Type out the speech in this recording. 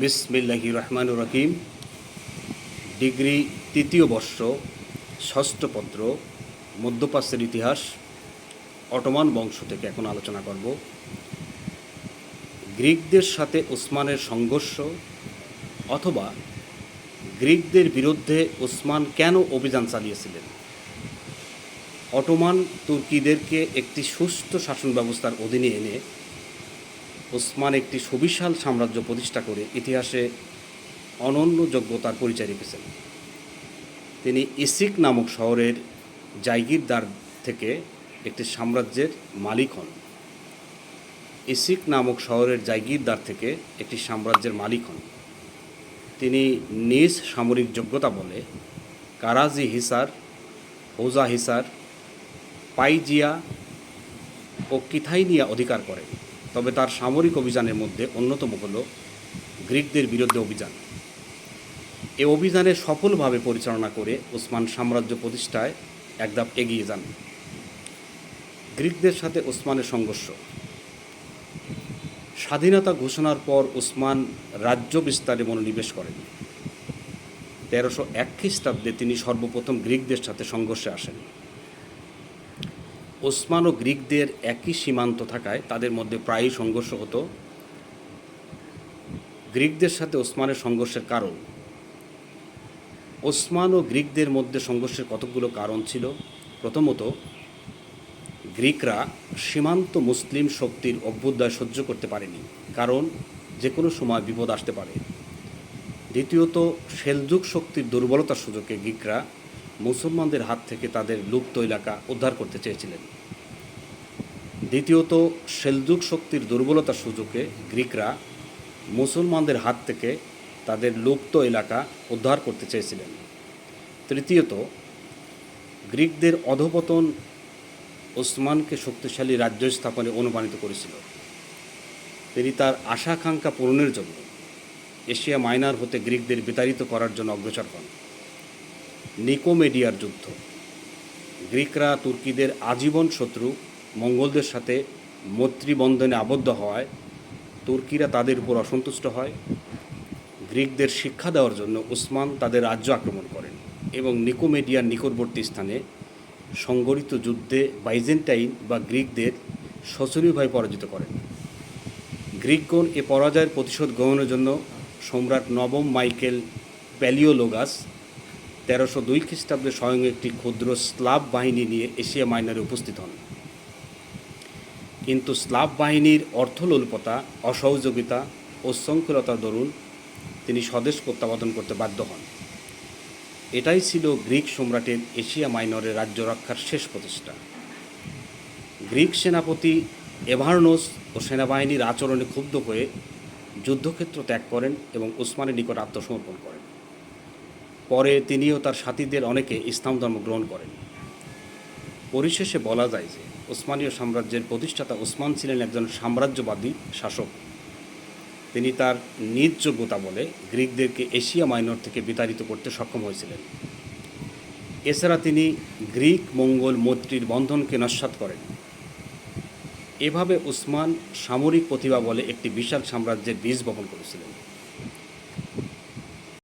বিসমিল্লাহি রহমান রহিম। ডিগ্রি তৃতীয় বর্ষ, ষষ্ঠ পত্র মধ্যপ্রাচ্যের ইতিহাস, অটোমান বংশ থেকে এখন আলোচনা করব। গ্রিকদের সাথে ওসমানের সংঘর্ষ অথবা গ্রিকদের বিরুদ্ধে ওসমান কেন অভিযান চালিয়েছিলেন? অটোমান তুর্কিদেরকে একটি সুস্থ শাসন ব্যবস্থার অধীনে এনে ওসমান একটি সুবিশাল সাম্রাজ্য প্রতিষ্ঠা করে ইতিহাসে অনন্য যোগ্যতার পরিচয় রেখেছেন তিনি ইসিক নামক শহরের জায়গিরদার থেকে একটি সাম্রাজ্যের মালিক হন। ইসিক নামক শহরের জায়গিরদার থেকে একটি সাম্রাজ্যের মালিক হন। তিনি নিজ সামরিক যোগ্যতা বলে কারাজি হিসার, হোজা হিসার, পাইজিয়া ও কিথাইনিয়া অধিকার করেন। তবে তার সামরিক অভিযানের মধ্যে অন্যতম হল গ্রিকদের বিরুদ্ধে অভিযান। এ অভিযানে সফলভাবে পরিচালনা করে ওসমান সাম্রাজ্য প্রতিষ্ঠায় একধাপ এগিয়ে যান। গ্রিকদের সাথে ওসমানের সংঘর্ষ। স্বাধীনতা ঘোষণার পর ওসমান রাজ্য বিস্তারে মনোনিবেশ করেন। তেরোশো এক খ্রিস্টাব্দে তিনি সর্বপ্রথম গ্রিকদের সাথে সংঘর্ষে আসেন। ওসমান ও গ্রিকদের একই সীমান্ত থাকায় তাদের মধ্যে প্রায়ই সংঘর্ষ হতো। গ্রিকদের সাথে ওসমানের সংঘর্ষের কারণ। ওসমান ও গ্রিকদের মধ্যে সংঘর্ষের কতকগুলো কারণ ছিল। প্রথমত, গ্রিকরা সীমান্ত মুসলিম শক্তির অভ্যুদয় সহ্য করতে পারেনি, কারণ যে কোনো সময় বিপদ আসতে পারে। দ্বিতীয়ত, সেলজুক শক্তির দুর্বলতার সুযোগে গ্রিকরা মুসলমানদের হাত থেকে তাদের লুপ্ত এলাকা উদ্ধার করতে চেয়েছিলেন। দ্বিতীয়ত, সেলজুক শক্তির দুর্বলতার সুযোগে গ্রিকরা মুসলমানদের হাত থেকে তাদের লুপ্ত এলাকা উদ্ধার করতে চেয়েছিলেন। তৃতীয়ত, গ্রিকদের অধপতন ওসমানকে শক্তিশালী রাজ্য স্থাপনে অনুপ্রাণিত করেছিল। তিনি তার আশাকাঙ্ক্ষা পূরণের জন্য এশিয়া মাইনার হতে গ্রিকদের বিতাড়িত করার জন্য অগ্রসর হন। নিকোমেডিয়ার যুদ্ধ। গ্রিকরা তুর্কিদের আজীবন শত্রু, মঙ্গলদের সাথে মৈত্রীবন্ধনে আবদ্ধ হওয়ায় তুর্কিরা তাদের উপর অসন্তুষ্ট হয়। গ্রিকদের শিক্ষা দেওয়ার জন্য উসমান তাদের রাজ্য আক্রমণ করেন এবং নিকোমেডিয়ার নিকটবর্তী স্থানে সংগঠিত যুদ্ধে বাইজেন্টাইন বা গ্রিকদের শোচনীয়ভাবে পরাজিত করেন। গ্রিকগণ এ পরাজয়ের প্রতিশোধ গ্রহণের জন্য সম্রাট নবম মাইকেল প্যালিওলোগাস তেরোশো দুই খ্রিস্টাব্দে স্বয়ং একটি ক্ষুদ্র স্লাব বাহিনী নিয়ে এশিয়া মাইনারে উপস্থিত হন। কিন্তু স্লাব বাহিনীর অর্থলোলপতা, অসহযোগিতা ও শৃঙ্খলতার দরুন তিনি স্বদেশ প্রত্যাবর্তন করতে বাধ্য হন। এটাই ছিল গ্রিক সম্রাটের এশিয়া মাইনরের রাজ্য রক্ষার শেষ প্রতিষ্ঠা। গ্রিক সেনাপতি এভারনোস ও সেনাবাহিনীর আচরণে ক্ষুব্ধ হয়ে যুদ্ধক্ষেত্র ত্যাগ করেন এবং উসমানের নিকট আত্মসমর্পণ করেন। পরে তিনিও তার সাথীদের অনেকে ইসলাম ধর্ম গ্রহণ করেন। পরিশেষে বলা যায় যে ওসমানীয় সাম্রাজ্যের প্রতিষ্ঠাতা ওসমান ছিলেন একজন সাম্রাজ্যবাদী শাসক। তিনি তার নিজ যোগ্যতা বলে গ্রিকদেরকে এশিয়া মাইনর থেকে বিতাড়িত করতে সক্ষম হয়েছিলেন। এছাড়া তিনি গ্রিক, মঙ্গল, মৈত্রীর বন্ধনকে নস্বাত করেন। এভাবে উসমান সামরিক প্রতিভা বলে একটি বিশাল সাম্রাজ্যের বীজ বপন করেছিলেন।